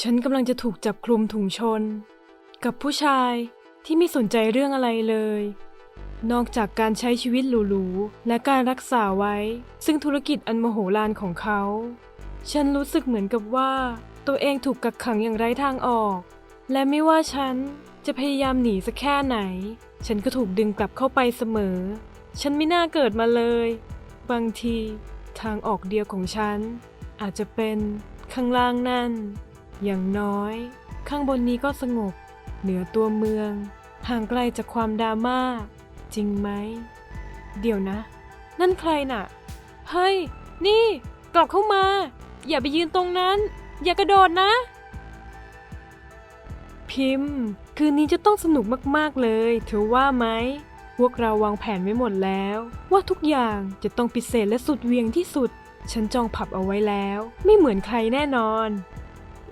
ฉันกำลังจะถูกจับคลุมถุงชน กับผู้ชายที่ไม่สนใจเรื่องอะไรเลย นอกจากการใช้ชีวิตหรูๆ และการรักษาไว้ ซึ่งธุรกิจอันโมโหฬารของเขา ฉันรู้สึกเหมือนกับว่า ตัวเองถูกกักขังอย่างไร้ทางออก และไม่ว่าฉันจะพยายามหนีสักแค่ไหน ฉันก็ถูกดึงกลับเข้าไปเสมอ ฉันไม่น่าเกิดมาเลย บางที ทางออกเดียวของฉัน อาจจะเป็นข้างล่างนั่น อย่างน้อย ข้างบนนี้ก็สงบ เหนือตัวเมือง ห่างไกลจากความดราม่า จริงไหม เดี๋ยวนะ นั่นใครน่ะ เฮ้ย นี่ กลับเข้ามา อย่าไปยืนตรงนั้น อย่ากระโดดนะ พิมพ์ คืนนี้จะต้องสนุกมากๆเลยเธอว่าไหม พวกเราวางแผนไว้หมดแล้ว ว่าทุกอย่างจะต้องพิเศษและสุดเวียงที่สุด ฉันจองผับเอาไว้แล้ว ไม่เหมือนใครแน่นอน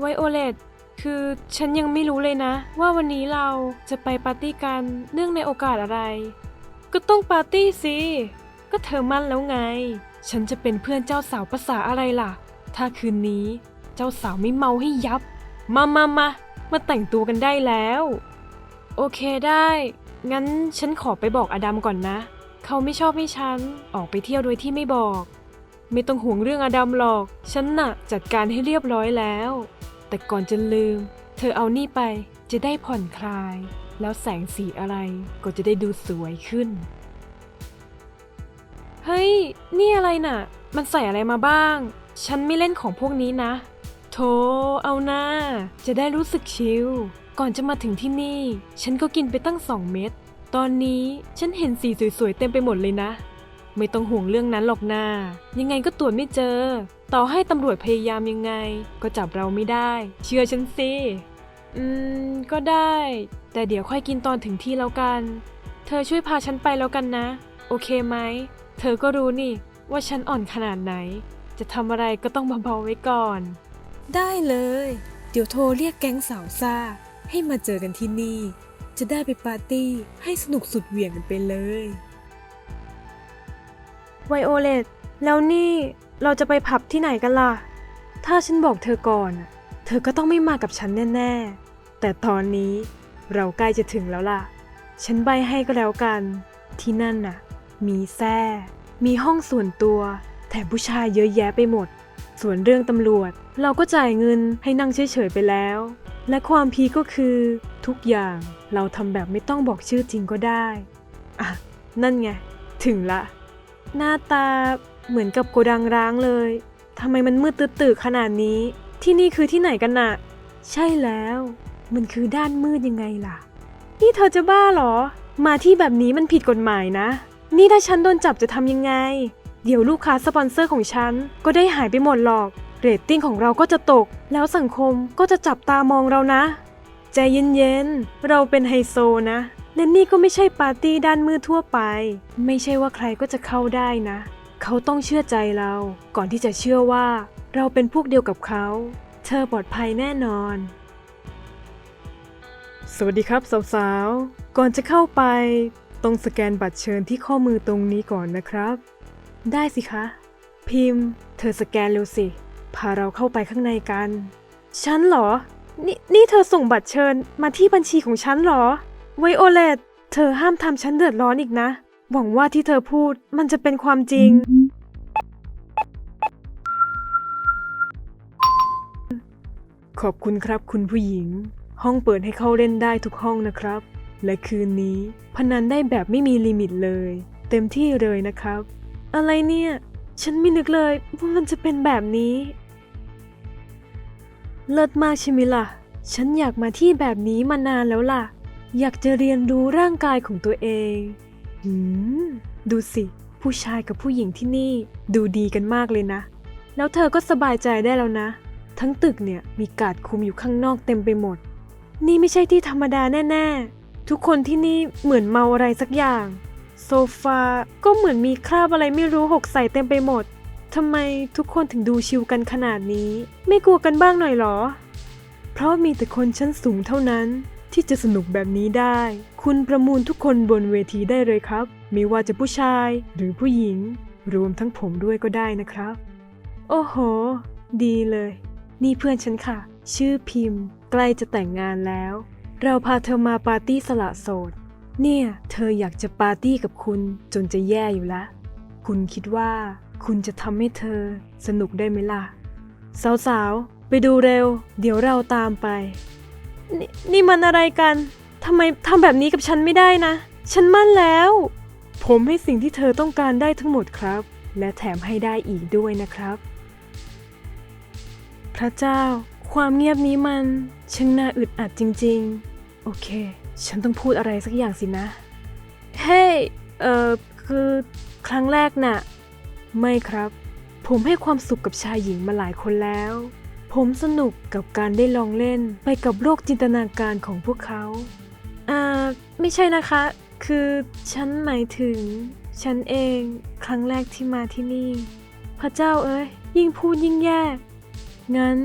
ไวโอเลตคือฉันยังไม่รู้เลยนะ ว่าวันนี้เราจะไปปาร์ตี้กันเนื่องในโอกาสอะไร ก็ต้องปาร์ตี้สิ ก็เธอมั่นแล้วไง ฉันจะเป็นเพื่อนเจ้าสาวภาษาอะไรล่ะ ถ้าคืนนี้เจ้าสาวไม่เมาให้ยับ มามามามาแต่งตัวกันได้แล้ว โอเคได้ งั้นฉันขอไปบอกอดัมก่อนนะ เขาไม่ชอบให้ฉันออกไปเที่ยวโดยที่ไม่บอก ไม่ต้องห่วงเรื่องอดัมหรอก ฉันน่ะจัดการให้เรียบร้อยแล้ว แต่ก่อนจะลืม เธอเอานี่ไปจะได้ผ่อนคลาย แล้วแสงสีอะไรก็จะได้ดูสวยขึ้น เฮ้ย นี่อะไรน่ะ มันใส่อะไรมาบ้าง ฉันไม่เล่นของพวกนี้นะโธเอาหน้า จะได้รู้สึกชิลก่อนจะมาถึงที่นี่ ฉันก็กินไปตั้งสองเม็ดตอนนี้ฉันเห็นสีสวยๆเต็มไปหมดเลยนะ ไม่ต้องห่วงเรื่องนั้นหรอกนายังไงก็ตรวจไม่เจอ ต่อให้ตำรวจพยายามยังไง ก็จับเราไม่ได้ เชื่อฉันสิ อืม ก็ได้ แต่เดี๋ยวค่อยกินตอนถึงที่แล้วกัน เธอช่วยพาฉันไปแล้วกันนะ โอเคไหม เธอก็รู้นี่ ว่าฉันอ่อนขนาดไหน จะทำอะไรก็ต้องเบาๆไว้ก่อน ได้เลย เดี๋ยวโทรเรียกแก๊งสาวซ่า ให้มาเจอกันที่นี่ จะได้ไปปาร์ตี้ให้สนุกสุดเหวี่ยงกันไปเลย ไวโอเลตแล้วนี่เราจะไปผับที่ไหนกันล่ะ ถ้าฉันบอกเธอก่อน เธอก็ต้องไม่มากับฉันแน่ๆ แต่ตอนนี้เราใกล้จะถึงแล้วล่ะ ฉันใบให้ก็แล้วกัน ที่นั่นน่ะ มีแท้มีห้องส่วนตัว แถมผู้ชายเยอะแยะไปหมด ส่วนเรื่องตำรวจ เราก็จ่ายเงินให้นั่งเฉยๆไปแล้ว และความพีก็คือทุกอย่างเราทำแบบไม่ต้องบอกชื่อจริงก็ได้ อะ นั่นไง ถึงละ หน้าตาเหมือนกับโกดังร้างเลยทำไมมันมืดตื้อๆขนาดนี้ ที่นี่คือที่ไหนกันน่ะ ใช่แล้ว มันคือด้านมืดยังไงล่ะ นี่เธอจะบ้าเหรอ มาที่แบบนี้มันผิดกฎหมายนะ นี่ถ้าฉันโดนจับจะทำยังไง เดี๋ยวลูกค้าสปอนเซอร์ของฉัน ก็ได้หายไปหมดหรอก เรตติ้งของเราก็จะตก แล้วสังคมก็จะจับตามองเรานะ ใจเย็นๆ เราเป็นไฮโซนะ และนี่ก็ไม่ใช่ปาร์ตี้ด้านมืดทั่วไป ไม่ใช่ว่าใครก็จะเข้าได้นะ เขาต้องเชื่อใจเรา ก่อนที่จะเชื่อว่า เราเป็นพวกเดียวกับเขา เธอปลอดภัยแน่นอน สวัสดีครับสาวๆ ก่อนจะเข้าไป ต้องสแกนบัตรเชิญที่ข้อมือตรงนี้ก่อนนะครับ ได้สิคะ พิมพ์ เธอสแกนเร็วสิ พาเราเข้าไปข้างในกัน ฉันเหรอ นี่นี่เธอส่งบัตรเชิญมาที่บัญชีของฉันเหรอ ไวโอเลตเธอห้ามทำฉันเดือดร้อนอีกนะ หวังว่าที่เธอพูดมันจะเป็นความจริง ขอบคุณครับคุณผู้หญิง ห้องเปิดให้เข้าเล่นได้ทุกห้องนะครับ และคืนนี้พนันได้แบบไม่มีลิมิตเลย เต็มที่เลยนะครับ อะไรเนี่ย ฉันไม่นึกเลยว่ามันจะเป็นแบบนี้ เลิศมากใช่ไหมล่ะ ฉันอยากมาที่แบบนี้มานานแล้วล่ะ อยากจะเรียนรู้ร่างกายของตัวเอง หืม ดูสิ ผู้ชายกับผู้หญิงที่นี่ดูดีกันมากเลยนะ แล้วเธอก็สบายใจได้แล้วนะ ทั้งตึกเนี่ยมีกาดคุมอยู่ข้างนอกเต็มไปหมด นี่ไม่ใช่ที่ธรรมดาแน่ ๆ ทุกคนที่นี่เหมือนเมาอะไรสักอย่าง โซฟาก็เหมือนมีคราบอะไรไม่รู้หกใส่เต็มไปหมดทำไมทุกคนถึงดูชิวกันขนาดนี้ ไม่กลัวกันบ้างหน่อยเหรอ เพราะมีแต่คนชั้นสูงเท่านั้น ที่จะสนุกแบบนี้ได้ คุณประมูลทุกคนบนเวทีได้เลยครับ ไม่ว่าจะผู้ชายหรือผู้หญิง รวมทั้งผมด้วยก็ได้นะครับ โอ้โห ดีเลย นี่เพื่อนฉันค่ะ ชื่อพิมพ์ ใกล้จะแต่งงานแล้ว เราพาเธอมาปาร์ตี้สละโสด เนี่ย เธออยากจะปาร์ตี้กับคุณจนจะแย่อยู่ละคุณคิดว่าคุณจะทำให้เธอสนุกได้ไหมล่ะ สาวๆ ไปดูเร็ว เดี๋ยวเราตามไป นนี่มันอะไรกันทำไมทำแบบนี้กับฉันไม่ได้นะ ฉันมั่นแล้ว ผมให้สิ่งที่เธอต้องการได้ทั้งหมดครับ และแถมให้ได้อีกด้วยนะครับ พระเจ้า ความเงียบนี้มันช่างน่าอึดอัดจริง ๆ โอเค ฉันต้องพูดอะไรสักอย่างสินะ เฮ้ยเอ่อ คือครั้งแรกน่ะ ไม่ครับ ผมให้ความสุขกับชายหญิงมาหลายคนแล้ว ผมสนุกกับการได้ลองเล่นไปกับโลกจินตนาการของพวกเขา อ่า ไม่ใช่นะคะ คือฉันหมายถึง ฉันเองครั้งแรกที่มาที่นี่ พระเจ้าเอ้ย ยิ่งพูดยิ่งแย่ งั้น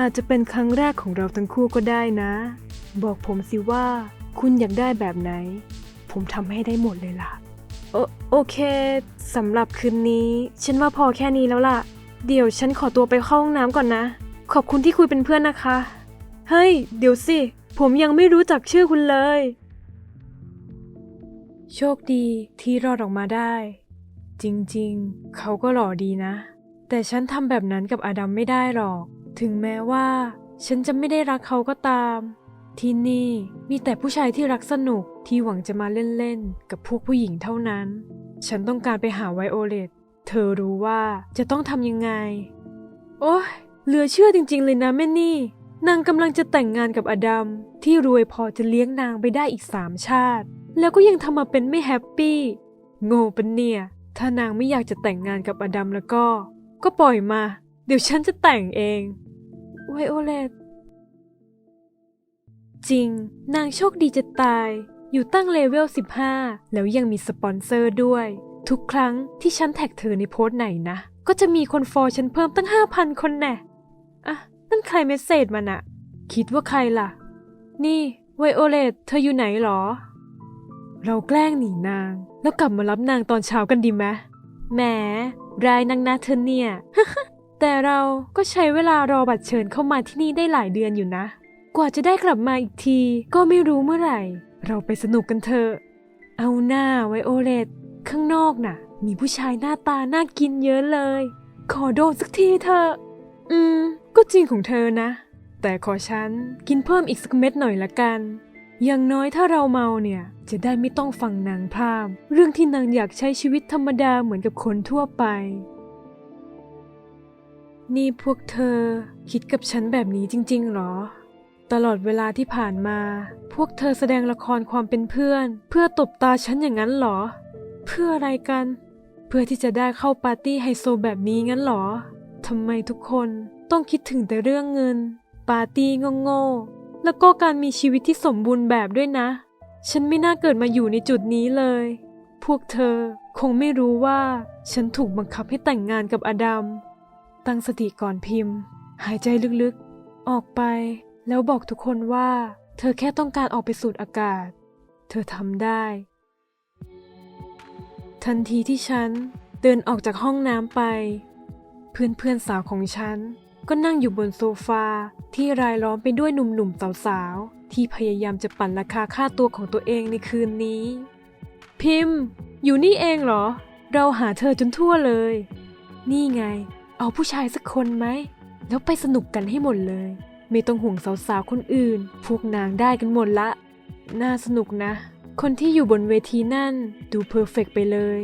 อาจจะเป็นครั้งแรกของเราทั้งคู่ก็ได้นะ บอกผมสิว่าคุณอยากได้แบบไหน ผมทำให้ได้หมดเลยล่ะ โอโอเคสำหรับคืนนี้ ฉันว่าพอแค่นี้แล้วล่ะ เดี๋ยวฉันขอตัวไปเข้าห้องน้ำก่อนนะ ขอบคุณที่คุยเป็นเพื่อนนะคะ เฮ้ย เดี๋ยวสิ ผมยังไม่รู้จักชื่อคุณเลย โชคดีที่รอดออกมาได้ จริงๆ เขาก็หล่อดีนะ แต่ฉันทำแบบนั้นกับอาดัมไม่ได้หรอก ถึงแม้ว่า ฉันจะไม่ได้รักเขาก็ตาม ที่นี่มีแต่ผู้ชายที่รักสนุกที่หวังจะมาเล่นๆ กับพวกผู้หญิงเท่านั้น ฉันต้องการไปหาไวโอเลตเธอรู้ว่าจะต้องทำยังไง โอ้ย เหลือเชื่อจริง ๆ เลยนะแม่นี่ นางกำลังจะแต่งงานกับอดัมที่รวยพอจะเลี้ยงนางไปได้อีกสามชาติ แล้วก็ยังทำมาเป็นไม่แฮปปี้โง่เป็นเนี่ย ถ้านางไม่อยากจะแต่งงานกับอดัมแล้วก็ ก็ปล่อยมา เดี๋ยวฉันจะแต่งเองไวโอเลตจริง นางโชคดีจะตาย อยู่ตั้งเลเวล 15 แล้วยังมีสปอนเซอร์ด้วย ทุกครั้งที่ฉันแท็กเธอในโพสต์ไหนนะ ก็จะมีคนฟอลฉันเพิ่มตั้ง 5,000 คนแน่ อะนั่นใครเมสเซจมันอะคิดว่าใครล่ะ นี่ไวโอเลตเธออยู่ไหนหรอ เราแกล้งหนีนาง แล้วกลับมารับนางตอนเช้ากันดีไหมแหมรายนางนาเธอเนี่ย แต่เราก็ใช้เวลารอบัตรเชิญเข้ามาที่นี่ได้หลายเดือนอยู่นะ กว่าจะได้กลับมาอีกที ก็ไม่รู้เมื่อไหร่ เราไปสนุกกันเถอะ เอาหน้าไวโอเลตข้างนอกน่ะ มีผู้ชายหน้าตาน่ากินเยอะเลย ขอโดนสักทีเถอะ อืม ก็จริงของเธอนะ แต่ขอฉันกินเพิ่มอีกสักเม็ดหน่อยละกัน อย่างน้อยถ้าเราเมาเนี่ย จะได้ไม่ต้องฟังนางพราม เรื่องที่นางอยากใช้ชีวิตธรรมดาเหมือนกับคนทั่วไป นี่พวกเธอคิดกับฉันแบบนี้จริง ๆ หรอ ตลอดเวลาที่ผ่านมา พวกเธอแสดงละครความเป็นเพื่อน เพื่อตบตาฉันอย่างนั้นหรอ เพื่ออะไรกัน เพื่อที่จะได้เข้าปาร์ตี้ไฮโซแบบนี้งั้นหรอทำไมทุกคน ต้องคิดถึงแต่เรื่องเงิน ปาร์ตี้โง่ๆแล้วก็การมีชีวิตที่สมบูรณ์แบบด้วยนะ ฉันไม่น่าเกิดมาอยู่ในจุดนี้เลย พวกเธอคงไม่รู้ว่า ฉันถูกบังคับให้แต่งงานกับอดัม ตั้งสติก่อนพิมพ์ หายใจลึกๆ ออกไป แล้วบอกทุกคนว่า เธอแค่ต้องการออกไปสูดอากาศ เธอทำได้ ทันทีที่ฉันเดินออกจากห้องน้ำไป เพื่อนๆสาวของฉัน ก็นั่งอยู่บนโซฟา ที่รายล้อมไปด้วยหนุ่มๆสาวๆ ที่พยายามจะปั่นราคาค่าตัวของตัวเองในคืนนี้ พิมพ์ อยู่นี่เองเหรอ เราหาเธอจนทั่วเลย นี่ไง เอาผู้ชายสักคนไหม แล้วไปสนุกกันให้หมดเลย ไม่ต้องห่วงสาวๆ คนอื่น พวกนางได้กันหมดละ น่าสนุกนะ คนที่อยู่บนเวทีนั่นดูเพอร์เฟกต์ไปเลย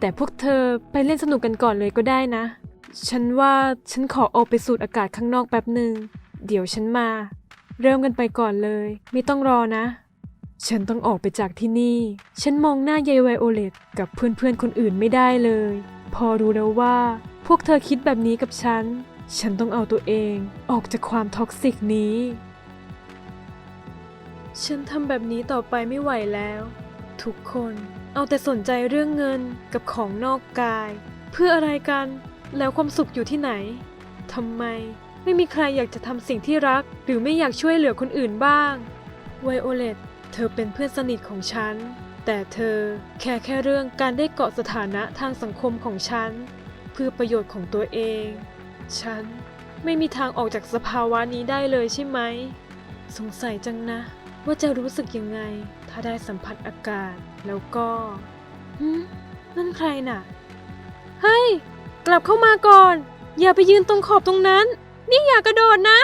แต่พวกเธอไปเล่นสนุกกันก่อนเลยก็ได้นะ ฉันว่าฉันขอออกไปสูดอากาศข้างนอกแป๊บหนึ่ง เดี๋ยวฉันมา เริ่มกันไปก่อนเลย ไม่ต้องรอนะ ฉันต้องออกไปจากที่นี่ ฉันมองหน้ายายไวโอเลตกับเพื่อนๆคนอื่นไม่ได้เลย พอรู้แล้วว่า พวกเธอคิดแบบนี้กับฉัน ฉันต้องเอาตัวเองออกจากความท็อกซิกนี้ ฉันทำแบบนี้ต่อไปไม่ไหวแล้ว ทุกคนเอาแต่สนใจเรื่องเงินกับของนอกกาย เพื่ออะไรกัน แล้วความสุขอยู่ที่ไหนทำไมไม่มีใครอยากจะทำสิ่งที่รัก หรือไม่อยากช่วยเหลือคนอื่นบ้างไวโอเลตเธอเป็นเพื่อนสนิทของฉัน แต่เธอแค่แค่เรื่องการได้เกาะสถานะทางสังคมของฉัน เพื่อประโยชน์ของตัวเอง ฉันไม่มีทางออกจากสภาวะนี้ได้เลยใช่ไหม สงสัยจังนะ ว่าจะรู้สึกยังไง ถ้าได้สัมผัสอากาศแล้วก็หืมนั่นใครน่ะ เฮ้ย กลับเข้ามาก่อน อย่าไปยืนตรงขอบตรงนั้น นี่อย่ากระโดดนะ